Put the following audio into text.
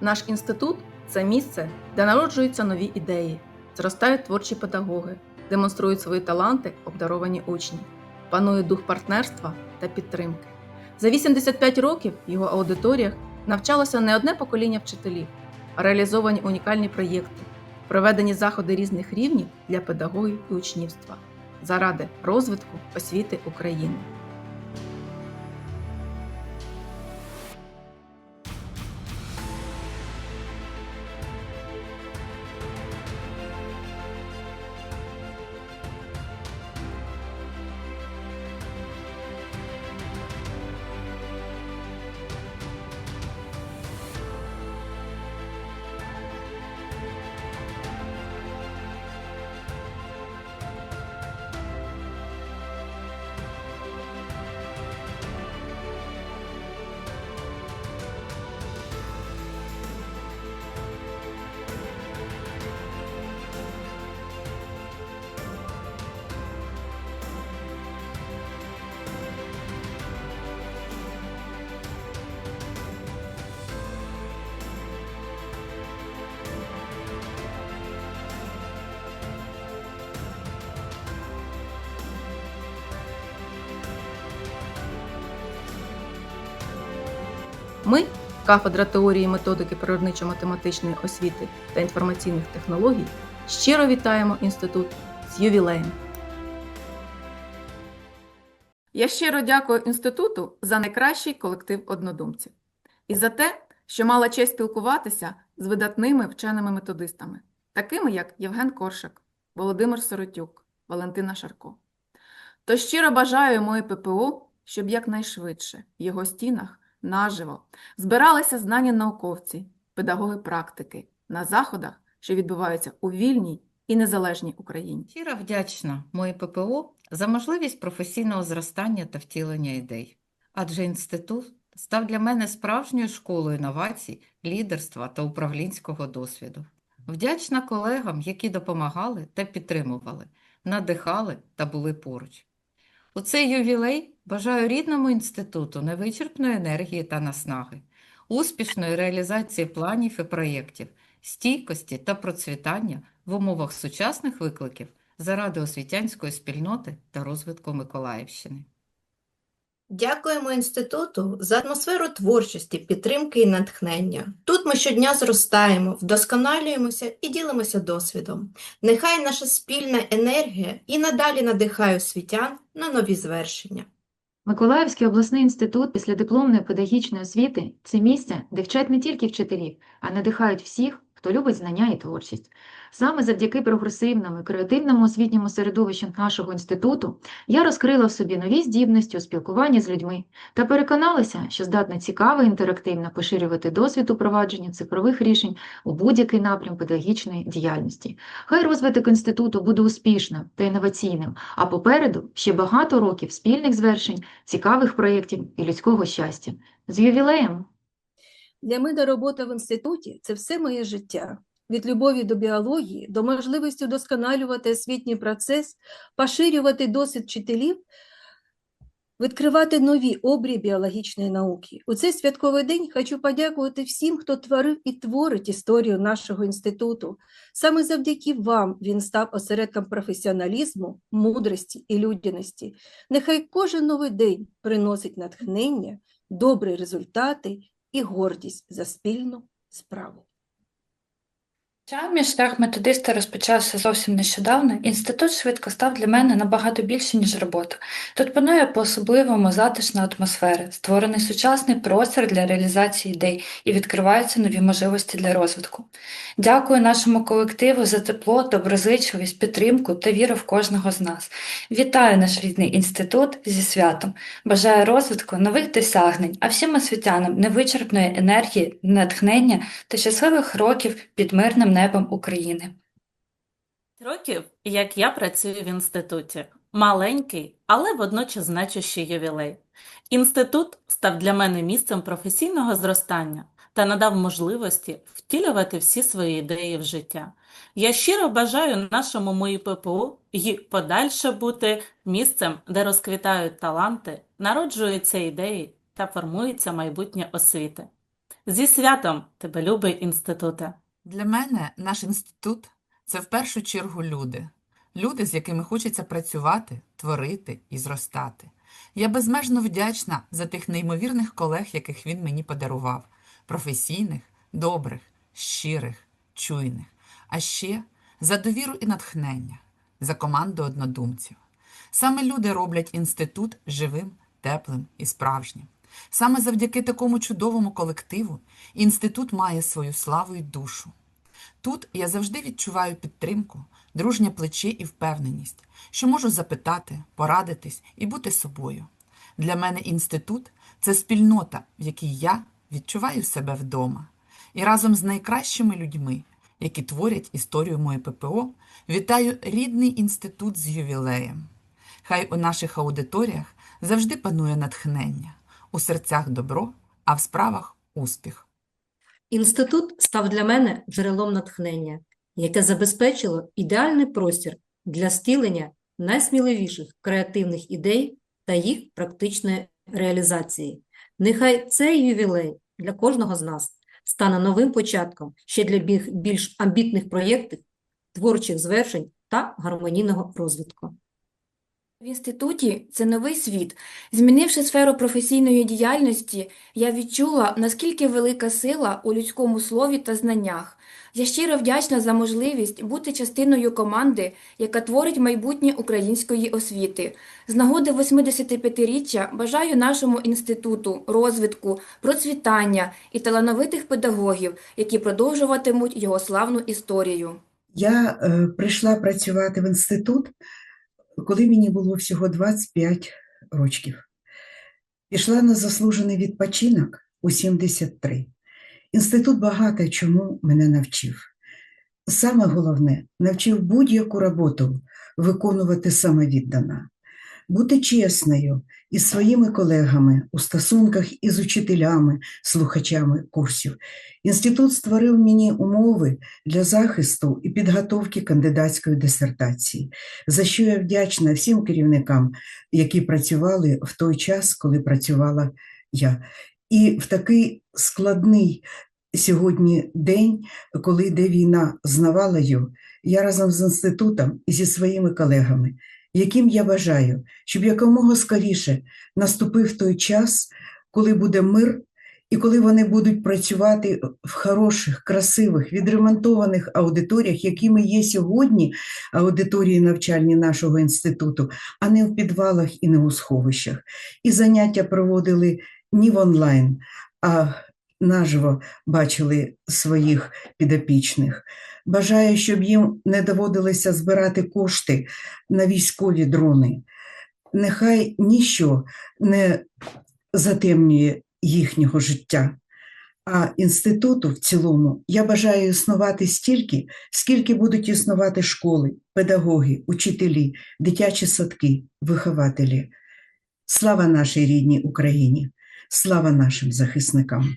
Наш інститут це місце, де народжуються нові ідеї, зростають творчі педагоги, демонструють свої таланти обдаровані учні, панує дух партнерства та підтримки. За 85 років в його аудиторіях навчалося не одне покоління вчителів, а реалізовані унікальні проєкти, проведені заходи різних рівнів для педагогів і учнівства заради розвитку освіти України. Ми, кафедра теорії методики природничо-математичної освіти та інформаційних технологій, щиро вітаємо інститут з ювілеєм. Я щиро дякую інституту за найкращий колектив однодумців і за те, що мала честь спілкуватися з видатними вченими методистами, такими як Євген Коршак, Володимир Соротюк, Валентина Шарко. То щиро бажаю моє ППО, щоб якнайшвидше в його стінах наживо збиралися знані науковці, педагоги практики на заходах, що відбуваються у вільній і незалежній Україні. Щиро вдячна моїй ППО за можливість професійного зростання та втілення ідей. Адже інститут став для мене справжньою школою інновацій, лідерства та управлінського досвіду. Вдячна колегам, які допомагали та підтримували, надихали та були поруч. У цей ювілей бажаю рідному інституту невичерпної енергії та наснаги, успішної реалізації планів і проєктів, стійкості та процвітання в умовах сучасних викликів заради освітянської спільноти та розвитку Миколаївщини. Дякуємо інституту за атмосферу творчості, підтримки і натхнення. Тут ми щодня зростаємо, вдосконалюємося і ділимося досвідом. Нехай наша спільна енергія і надалі надихає освітян на нові звершення. Миколаївський обласний інститут післядипломної педагогічної освіти – це місце, де вчать не тільки вчителів, а надихають всіх, хто любить знання і творчість. Саме завдяки прогресивному і креативному освітньому середовищу нашого інституту я розкрила в собі нові здібності у спілкуванні з людьми та переконалася, що здатна цікаво і інтерактивно поширювати досвід упровадження цифрових рішень у будь-який напрям педагогічної діяльності. Хай розвиток інституту буде успішним та інноваційним, а попереду ще багато років спільних звершень, цікавих проєктів і людського щастя. З ювілеєм! Для мене робота в інституті це все моє життя. Від любові до біології до можливості вдосконалювати освітній процес, поширювати досвід вчителів, відкривати нові обрії біологічної науки. У цей святковий день хочу подякувати всім, хто творив і творить історію нашого інституту. Саме завдяки вам він став осередком професіоналізму, мудрості і людяності. Нехай кожен новий день приносить натхнення, добрі результати і гордість за спільну справу. Хоча мій шлях методиста розпочався зовсім нещодавно, інститут швидко став для мене набагато більше, ніж робота. Тут панує по-особливому затишна атмосфера, створений сучасний простір для реалізації ідей і відкриваються нові можливості для розвитку. Дякую нашому колективу за тепло, доброзичливість, підтримку та віру в кожного з нас. Вітаю наш рідний інститут зі святом. Бажаю розвитку, нових досягнень, а всім освітянам невичерпної енергії, натхнення та щасливих років під мирним небом України. Років, як я працюю в інституті. Маленький, але водночас значущий ювілей. Інститут став для мене місцем професійного зростання та надав можливості втілювати всі свої ідеї в життя. Я щиро бажаю нашому МОІ ППУ і подальше бути місцем, де розквітають таланти, народжуються ідеї та формується майбутнє освіти. Зі святом тебе, любий інституте! Для мене наш інститут це в першу чергу люди. Люди, з якими хочеться працювати, творити і зростати. Я безмежно вдячна за тих неймовірних колег, яких він мені подарував. Професійних, добрих, щирих, чуйних. А ще за довіру і натхнення, за команду однодумців. Саме люди роблять інститут живим, теплим і справжнім. Саме завдяки такому чудовому колективу інститут має свою славу і душу. Тут я завжди відчуваю підтримку, дружнє плече і впевненість, що можу запитати, порадитись і бути собою. Для мене інститут це спільнота, в якій я відчуваю себе вдома. І разом з найкращими людьми, які творять історію моє ППО, вітаю рідний інститут з ювілеєм. Хай у наших аудиторіях завжди панує натхнення, у серцях добро, а в справах успіх. Інститут став для мене джерелом натхнення, яке забезпечило ідеальний простір для стілення найсміливіших креативних ідей та їх практичної реалізації. Нехай цей ювілей для кожного з нас стане новим початком ще для більш амбітних проєктів, творчих звершень та гармонійного розвитку. В інституті це новий світ. Змінивши сферу професійної діяльності, я відчула, наскільки велика сила у людському слові та знаннях. Я щиро вдячна за можливість бути частиною команди, яка творить майбутнє української освіти. З нагоди 85-річчя бажаю нашому інституту розвитку, процвітання і талановитих педагогів, які продовжуватимуть його славну історію. Я е, прийшла працювати в інститут, коли мені було всього 25 років. Пішла на заслужений відпочинок у 73. Інститут багато чому мене навчив. Саме головне, навчив будь-яку роботу виконувати самовіддано, бути чесною із своїми колегами у стосунках із учителями, слухачами курсів. Інститут створив мені умови для захисту і підготовки кандидатської дисертації, за що я вдячна всім керівникам, які працювали в той час, коли працювала я. І в такий складний сьогодні день, коли йде війна з навалою, я разом з інститутом і зі своїми колегами, яким я бажаю, щоб якомога скоріше наступив той час, коли буде мир і коли вони будуть працювати в хороших, красивих, відремонтованих аудиторіях, якими є сьогодні аудиторії навчальні нашого інституту, а не в підвалах і не у сховищах. І заняття проводили не в онлайн, а наживо бачили своїх підопічних. Бажаю, щоб їм не доводилося збирати кошти на військові дрони. Нехай ніщо не затемнює їхнього життя. А інституту в цілому я бажаю існувати стільки, скільки будуть існувати школи, педагоги, учителі, дитячі садки, вихователі. Слава нашій рідній Україні! Слава нашим захисникам!